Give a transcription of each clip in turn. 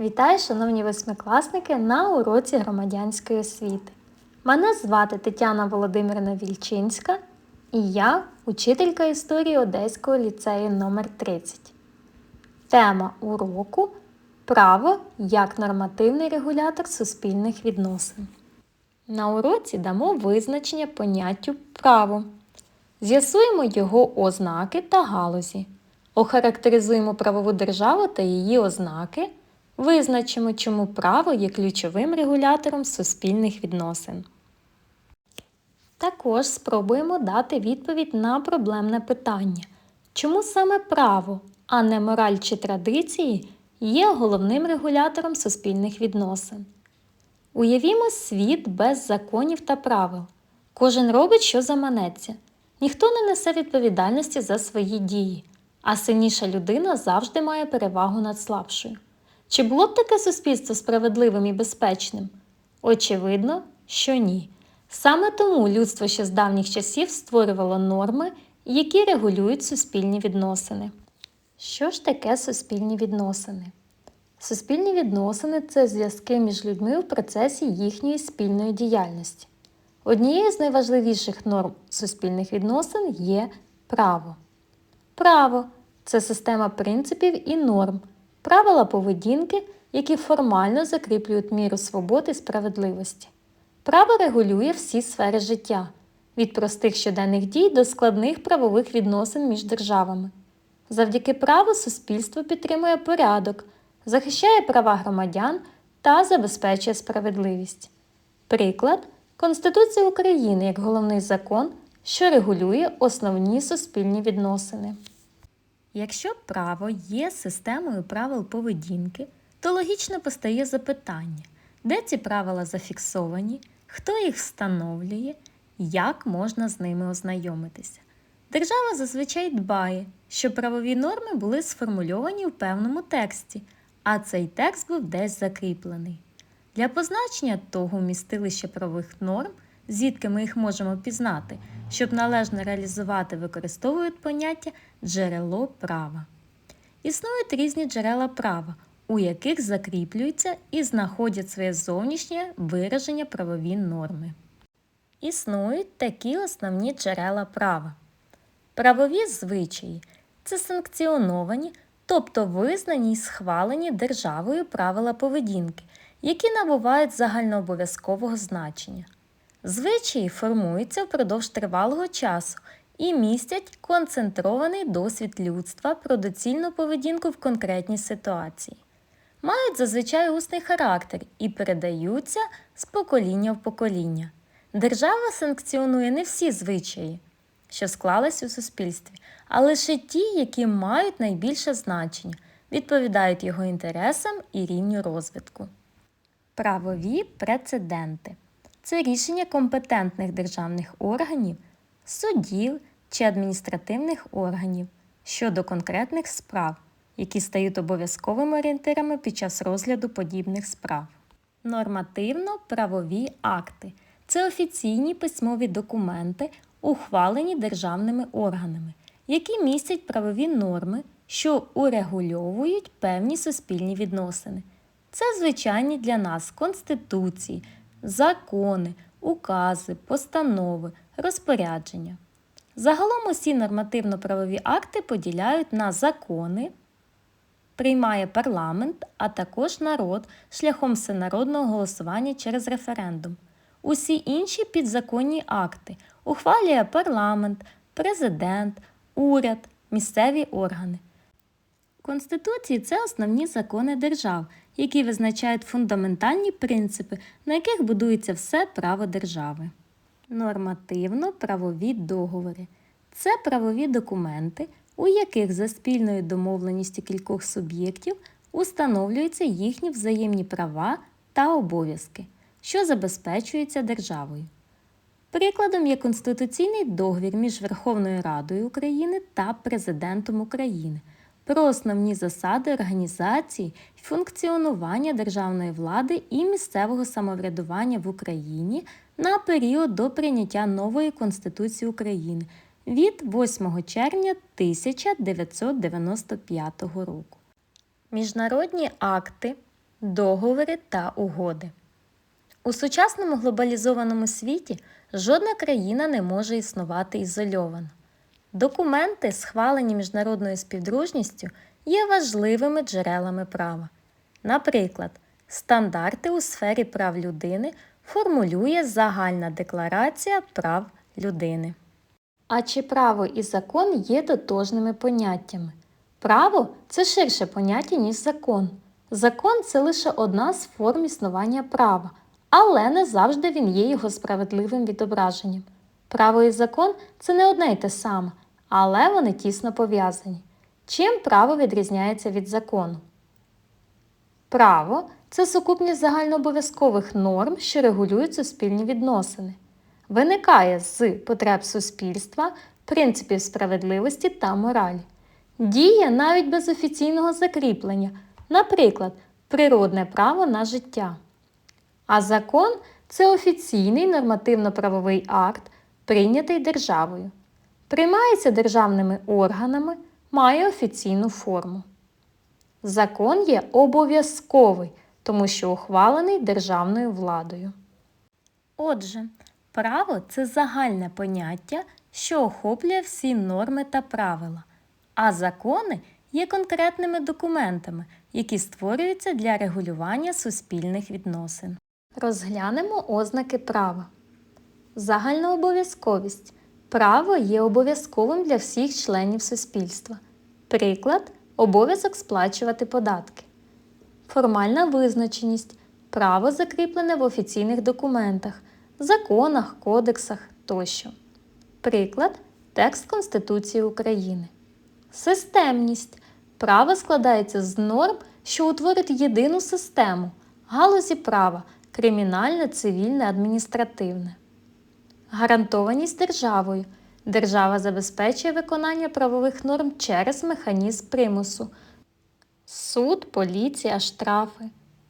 Вітаю, шановні восьмикласники, на уроці громадянської освіти. Мене звати Тетяна Володимирівна Вільчинська і я учителька історії Одеського ліцею номер 30 Тема уроку Право як нормативний регулятор суспільних відносин. На уроці дамо визначення поняттю право. З'ясуємо його ознаки та галузі. Охарактеризуємо правову державу та її ознаки. Визначимо, чому право є ключовим регулятором суспільних відносин. Також спробуємо дати відповідь на проблемне питання, чому саме право, а не мораль чи традиції, є головним регулятором суспільних відносин. Уявімо світ без законів та правил. Кожен робить, що заманеться. Ніхто не несе відповідальності за свої дії, а сильніша людина завжди має перевагу над слабшою. Чи було б таке суспільство справедливим і безпечним? Очевидно, що ні. Саме тому людство ще з давніх часів створювало норми, які регулюють суспільні відносини. Що ж таке суспільні відносини? Суспільні відносини це зв'язки між людьми в процесі їхньої спільної діяльності. Однією з найважливіших норм суспільних відносин є право. Право це система принципів і норм, правила поведінки, які формально закріплюють міру свободи і справедливості. Право регулює всі сфери життя від простих щоденних дій до складних правових відносин між державами. Завдяки праву суспільство підтримує порядок, захищає права громадян та забезпечує справедливість. Приклад Конституція України як головний закон, що регулює основні суспільні відносини. Якщо право є системою правил поведінки, то логічно постає запитання, де ці правила зафіксовані, хто їх встановлює, як можна з ними ознайомитися. Держава зазвичай дбає, щоб правові норми були сформульовані в певному тексті, а цей текст був десь закріплений. Для позначення того вмістилища правових норм, звідки ми їх можемо пізнати, щоб належно реалізувати, використовують поняття джерело права. Існують різні джерела права, у яких закріплюються і знаходять своє зовнішнє вираження правові норми. Існують такі основні джерела права. Правові звичаї це санкціоновані, тобто визнані й схвалені державою правила поведінки, які набувають загальнообов'язкового значення. Звичаї формуються впродовж тривалого часу і містять концентрований досвід людства про доцільну поведінку в конкретній ситуації. Мають зазвичай усний характер і передаються з покоління в покоління. Держава санкціонує не всі звичаї, що склались у суспільстві, а лише ті, які мають найбільше значення, відповідають його інтересам і рівню розвитку. Правові прецеденти це рішення компетентних державних органів, судів чи адміністративних органів щодо конкретних справ, які стають обов'язковими орієнтирами під час розгляду подібних справ. Нормативно-правові акти це офіційні письмові документи, ухвалені державними органами, які містять правові норми, що урегульовують певні суспільні відносини. Це звичайні для нас конституції, закони, укази, постанови, розпорядження. Загалом усі нормативно-правові акти поділяють на закони, приймає парламент, а також народ шляхом всенародного голосування через референдум. Усі інші підзаконні акти ухвалює парламент, президент, уряд, місцеві органи. Конституції це основні закони держав, які визначають фундаментальні принципи, на яких будується все право держави. Нормативно-правові договори це правові документи, у яких за спільною домовленістю кількох суб'єктів установлюються їхні взаємні права та обов'язки, що забезпечуються державою. Прикладом є Конституційний договір між Верховною Радою України та Президентом України про основні засади організації і функціонування державної влади і місцевого самоврядування в Україні на період до прийняття нової Конституції України від 8 червня 1995 року. Міжнародні акти договори та угоди. У сучасному глобалізованому світі жодна країна не може існувати ізольовано. Документи, схвалені міжнародною співдружністю, є важливими джерелами права. Наприклад, стандарти у сфері прав людини формулює Загальна декларація прав людини. А чи право і закон є тотожними поняттями? Право це ширше поняття, ніж закон. Закон це лише одна з форм існування права, але не завжди він є його справедливим відображенням. Право і закон це не одне й те саме, але вони тісно пов'язані. Чим право відрізняється від закону? Право це сукупність загальнообов'язкових норм, що регулюють суспільні відносини. Виникає з потреб суспільства, принципів справедливості та моралі. Діє навіть без офіційного закріплення, наприклад, природне право на життя. А закон це офіційний нормативно-правовий акт, прийнятий державою. Приймається державними органами, має офіційну форму. Закон є обов'язковий, тому що ухвалений державною владою. Отже, право це загальне поняття, що охоплює всі норми та правила, а закони є конкретними документами, які створюються для регулювання суспільних відносин. Розглянемо ознаки права. Загальнообов'язковість. Право є обов'язковим для всіх членів суспільства. Приклад обов'язок сплачувати податки. Формальна визначеність. Право закріплене в офіційних документах, законах, кодексах тощо. Приклад текст Конституції України. Системність. Право складається з норм, що утворюють єдину систему, галузі права кримінальне, цивільне, адміністративне. Гарантованість державою. Держава забезпечує виконання правових норм через механізм примусу. Суд, поліція, штрафи.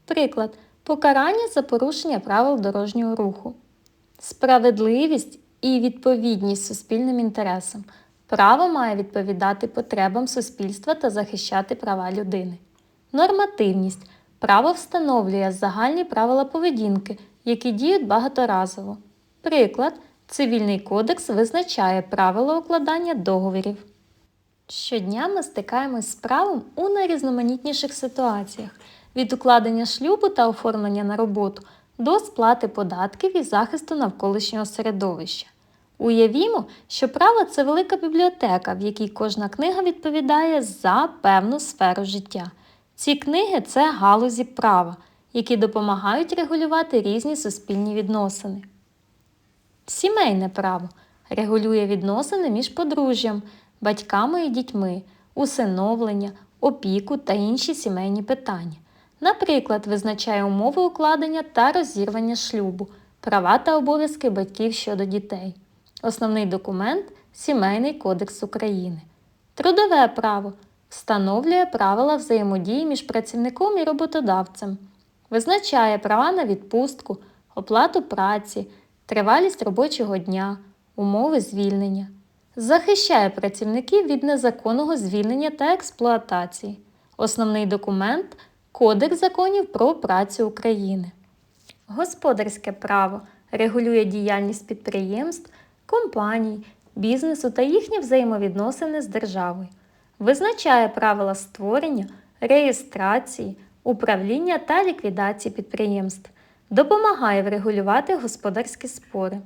Приклад. Покарання за порушення правил дорожнього руху. Справедливість і відповідність суспільним інтересам. Право має відповідати потребам суспільства та захищати права людини. Нормативність. Право встановлює загальні правила поведінки, які діють багаторазово. Приклад. Цивільний кодекс визначає правила укладання договорів. Щодня ми стикаємось з правом у найрізноманітніших ситуаціях від укладення шлюбу та оформлення на роботу до сплати податків і захисту навколишнього середовища. Уявімо, що право це велика бібліотека, в якій кожна книга відповідає за певну сферу життя. Ці книги це галузі права, які допомагають регулювати різні суспільні відносини. Сімейне право регулює відносини між подружжям, батьками і дітьми, усиновлення, опіку та інші сімейні питання. Наприклад, визначає умови укладення та розірвання шлюбу, права та обов'язки батьків щодо дітей. Основний документ Сімейний кодекс України. Трудове право встановлює правила взаємодії між працівником і роботодавцем, визначає права на відпустку, оплату праці, тривалість робочого дня, умови звільнення, захищає працівників від незаконного звільнення та експлуатації. Основний документ Кодекс законів про працю України. Господарське право регулює діяльність підприємств, компаній, бізнесу та їхні взаємовідносини з державою, визначає правила створення, реєстрації, управління та ліквідації підприємств, допомагає врегулювати господарські спори.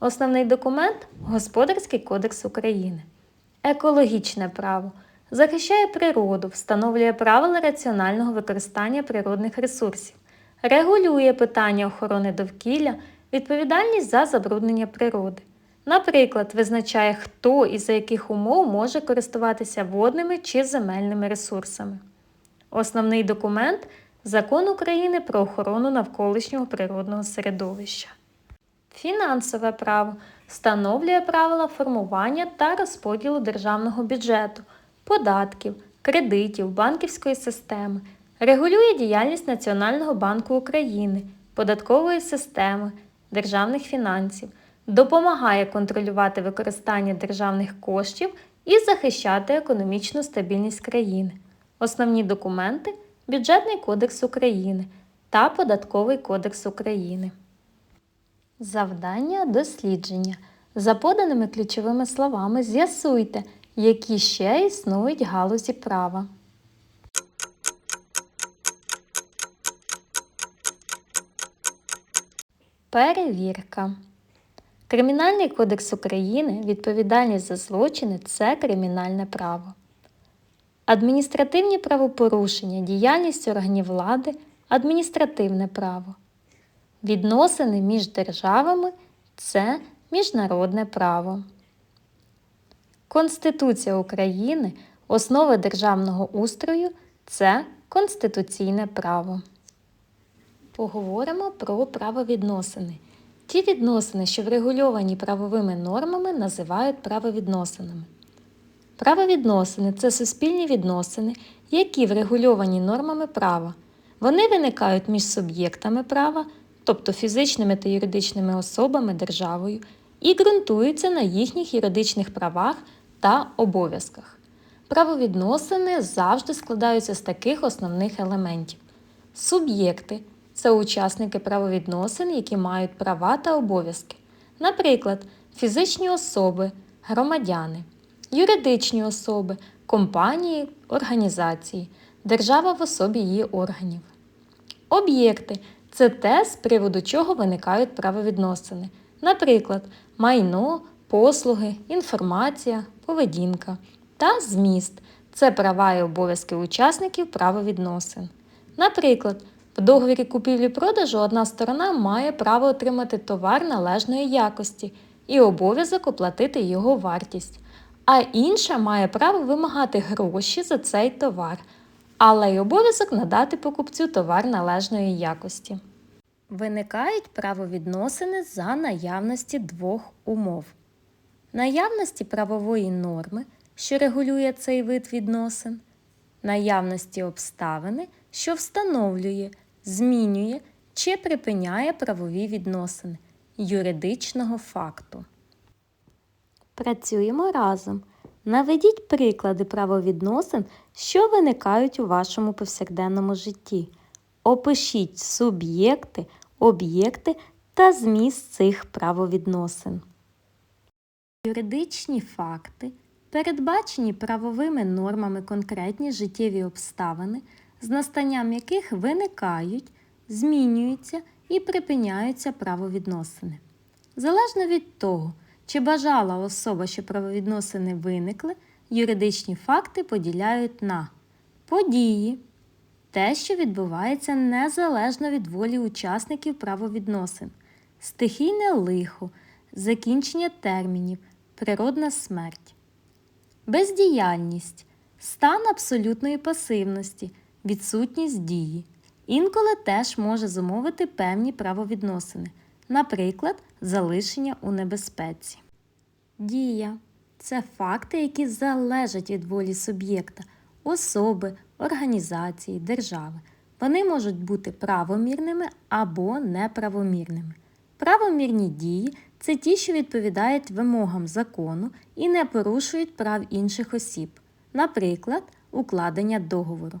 Основний документ Господарський кодекс України. Екологічне право захищає природу, встановлює правила раціонального використання природних ресурсів, регулює питання охорони довкілля, відповідальність за забруднення природи. Наприклад, визначає, хто і за яких умов може користуватися водними чи земельними ресурсами. Основний документ Закон України про охорону навколишнього природного середовища. Фінансове право встановлює правила формування та розподілу державного бюджету, податків, кредитів, банківської системи, регулює діяльність Національного банку України, податкової системи, державних фінансів, допомагає контролювати використання державних коштів і захищати економічну стабільність країни. Основні документи Бюджетний кодекс України – та Податковий кодекс України. Завдання дослідження. За поданими ключовими словами з'ясуйте, які ще існують галузі права. Перевірка. Кримінальний кодекс України відповідальність за злочини це кримінальне право. Адміністративні правопорушення, діяльність органів влади адміністративне право. Відносини між державами це міжнародне право. Конституція України основи державного устрою це конституційне право. Поговоримо про правовідносини. Ті відносини, що врегульовані правовими нормами, називають правовідносинами. Правовідносини це суспільні відносини, які врегульовані нормами права. Вони виникають між суб'єктами права, тобто фізичними та юридичними особами державою, і ґрунтуються на їхніх юридичних правах та обов'язках. Правовідносини завжди складаються з таких основних елементів: суб'єкти це учасники правовідносин, які мають права та обов'язки, наприклад, фізичні особи, громадяни, юридичні особи, компанії, організації, держава в особі її органів. Об'єкти це те, з приводу чого виникають правовідносини, наприклад, майно, послуги, інформація, поведінка та зміст це права і обов'язки учасників правовідносин. Наприклад, в договорі купівлі-продажу одна сторона має право отримати товар належної якості і обов'язок оплатити його вартість, а інша має право вимагати гроші за цей товар, але й обов'язок надати покупцю товар належної якості. Виникають правовідносини за наявності двох умов. Наявності правової норми, що регулює цей вид відносин, наявності обставини, що встановлює, змінює чи припиняє правові відносини юридичного факту. Працюємо разом. Наведіть приклади правовідносин, що виникають у вашому повсякденному житті. Опишіть суб'єкти, об'єкти та зміст цих правовідносин. Юридичні факти, передбачені правовими нормами конкретні життєві обставини, з настанням яких виникають, змінюються і припиняються правовідносини. Залежно від того, чи бажала особа, що правовідносини виникли, юридичні факти поділяють на події, те, що відбувається незалежно від волі учасників правовідносин, стихійне лихо, закінчення термінів, природна смерть, бездіяльність, стан абсолютної пасивності, відсутність дії. Інколи теж може зумовити певні правовідносини, наприклад, залишення у небезпеці. Дія це факти, які залежать від волі суб'єкта, особи, організації, держави. Вони можуть бути правомірними або неправомірними. Правомірні дії це ті, що відповідають вимогам закону і не порушують прав інших осіб, наприклад, укладення договору.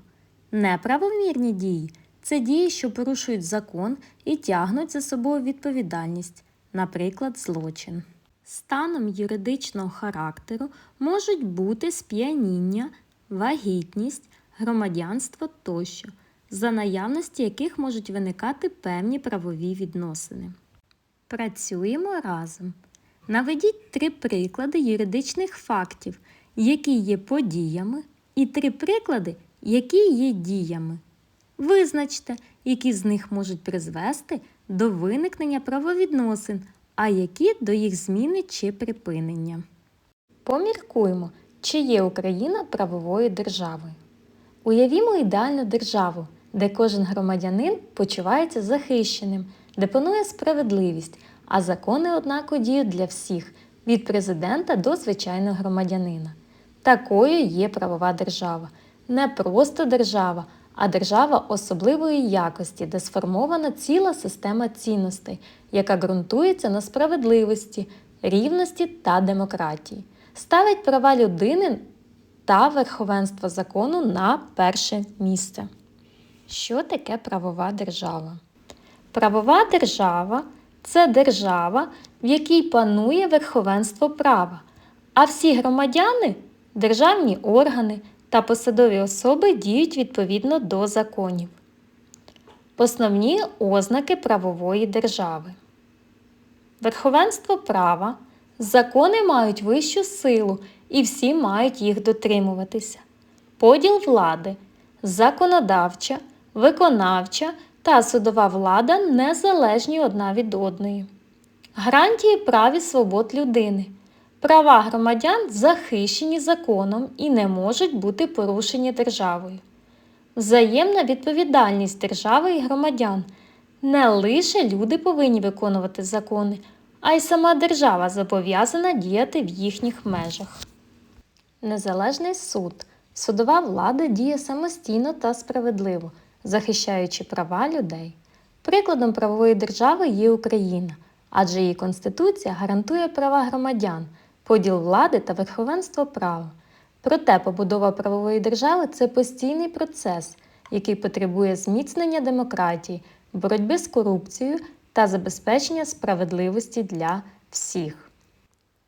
Неправомірні дії це дії, що порушують закон і тягнуть за собою відповідальність, наприклад, злочин. Станом юридичного характеру можуть бути сп'яніння, вагітність, громадянство тощо, за наявності яких можуть виникати певні правові відносини. Працюємо разом. Наведіть три приклади юридичних фактів, які є подіями, і три приклади, які є діями. Визначте, які з них можуть призвести до виникнення правовідносин, а які до їх зміни чи припинення. Поміркуємо, чи є Україна правовою державою. Уявімо ідеальну державу, де кожен громадянин почувається захищеним, де панує справедливість, а закони однаково діють для всіх від президента до звичайного громадянина. Такою є правова держава. Не просто держава, а держава особливої якості, де сформована ціла система цінностей, яка ґрунтується на справедливості, рівності та демократії, ставить права людини та верховенство закону на перше місце. Що таке правова держава? Правова держава це держава, в якій панує верховенство права, а всі громадяни, державні органи та посадові особи діють відповідно до законів. Основні ознаки правової держави. Верховенство права. Закони мають вищу силу і всі мають їх дотримуватися. Поділ влади. Законодавча, виконавча та судова влада незалежні одна від одної. Гарантії прав і свобод людини. Права громадян захищені законом і не можуть бути порушені державою. Взаємна відповідальність держави і громадян. Не лише люди повинні виконувати закони, а й сама держава зобов'язана діяти в їхніх межах. Незалежний суд. Судова влада діє самостійно та справедливо, захищаючи права людей. Прикладом правової держави є Україна, адже її Конституція гарантує права громадян, поділ влади та верховенство права. Проте побудова правової держави це постійний процес, який потребує зміцнення демократії, боротьби з корупцією та забезпечення справедливості для всіх.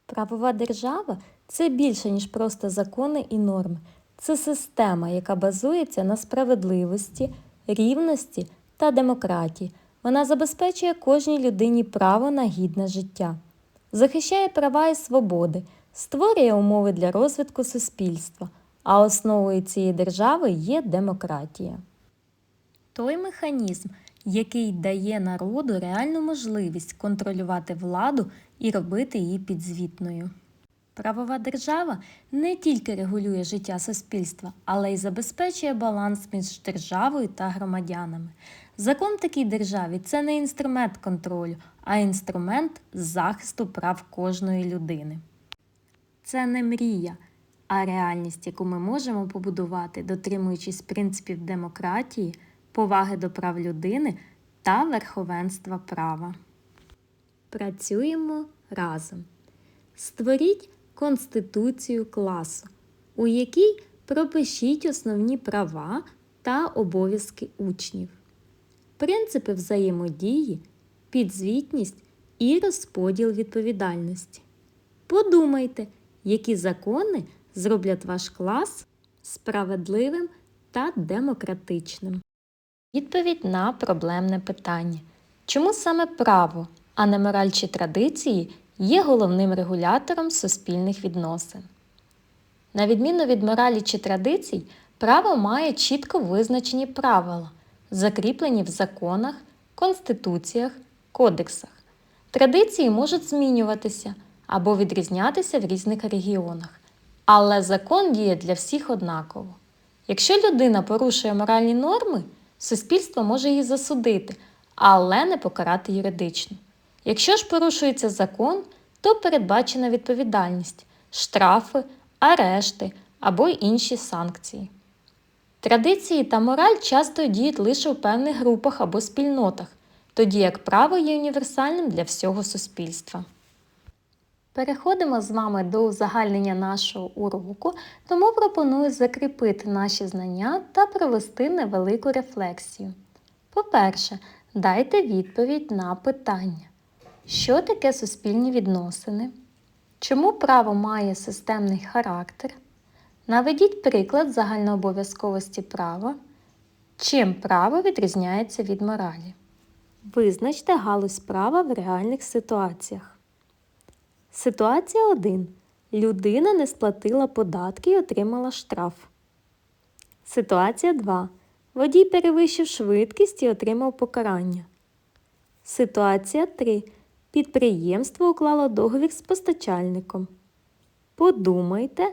Правова держава це більше, ніж просто закони і норми. Це система, яка базується на справедливості, рівності та демократії. Вона забезпечує кожній людині право на гідне життя, захищає права і свободи, створює умови для розвитку суспільства, а основою цієї держави є демократія. Той механізм, який дає народу реальну можливість контролювати владу і робити її підзвітною. Правова держава не тільки регулює життя суспільства, але й забезпечує баланс між державою та громадянами. Закон в такій державі це не інструмент контролю, а інструмент захисту прав кожної людини. Це не мрія, а реальність, яку ми можемо побудувати, дотримуючись принципів демократії, поваги до прав людини та верховенства права. Працюємо разом. Створіть конституцію класу, у якій пропишіть основні права та обов'язки учнів, принципи взаємодії, підзвітність і розподіл відповідальності. Подумайте, які закони зроблять ваш клас справедливим та демократичним. Відповідь на проблемне питання. Чому саме право, а не мораль чи традиції є головним регулятором суспільних відносин? На відміну від моралі чи традицій, право має чітко визначені правила, закріплені в законах, конституціях, кодексах. Традиції можуть змінюватися або відрізнятися в різних регіонах, але закон діє для всіх однаково. Якщо людина порушує моральні норми, суспільство може її засудити, але не покарати юридично. Якщо ж порушується закон, то передбачена відповідальність, штрафи, арешти або інші санкції. Традиції та мораль часто діють лише в певних групах або спільнотах, тоді як право є універсальним для всього суспільства. Переходимо з вами до узагальнення нашого уроку, тому пропоную закріпити наші знання та провести невелику рефлексію. По-перше, дайте відповідь на питання, що таке суспільні відносини, чому право має системний характер, наведіть приклад загальнообов'язковості права, чим право відрізняється від моралі. Визначте галузь права в реальних ситуаціях. Ситуація 1. Людина не сплатила податки і отримала штраф. Ситуація 2. Водій перевищив швидкість і отримав покарання. Ситуація 3. Підприємство уклало договір з постачальником. Подумайте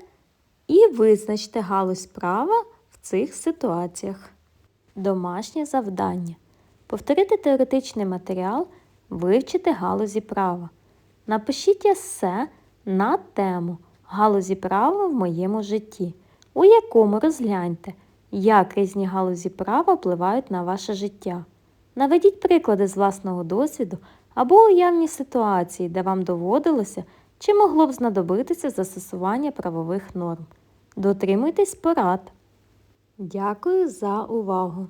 і визначте галузь права в цих ситуаціях. Домашнє завдання. Повторити теоретичний матеріал, вивчити галузі права. Напишіть есе на тему галузі права в моєму житті, у якому розгляньте, як різні галузі права впливають на ваше життя. Наведіть приклади з власного досвіду або уявні ситуації, де вам доводилося чи могло б знадобитися застосування правових норм. Дотримуйтесь порад. Дякую за увагу!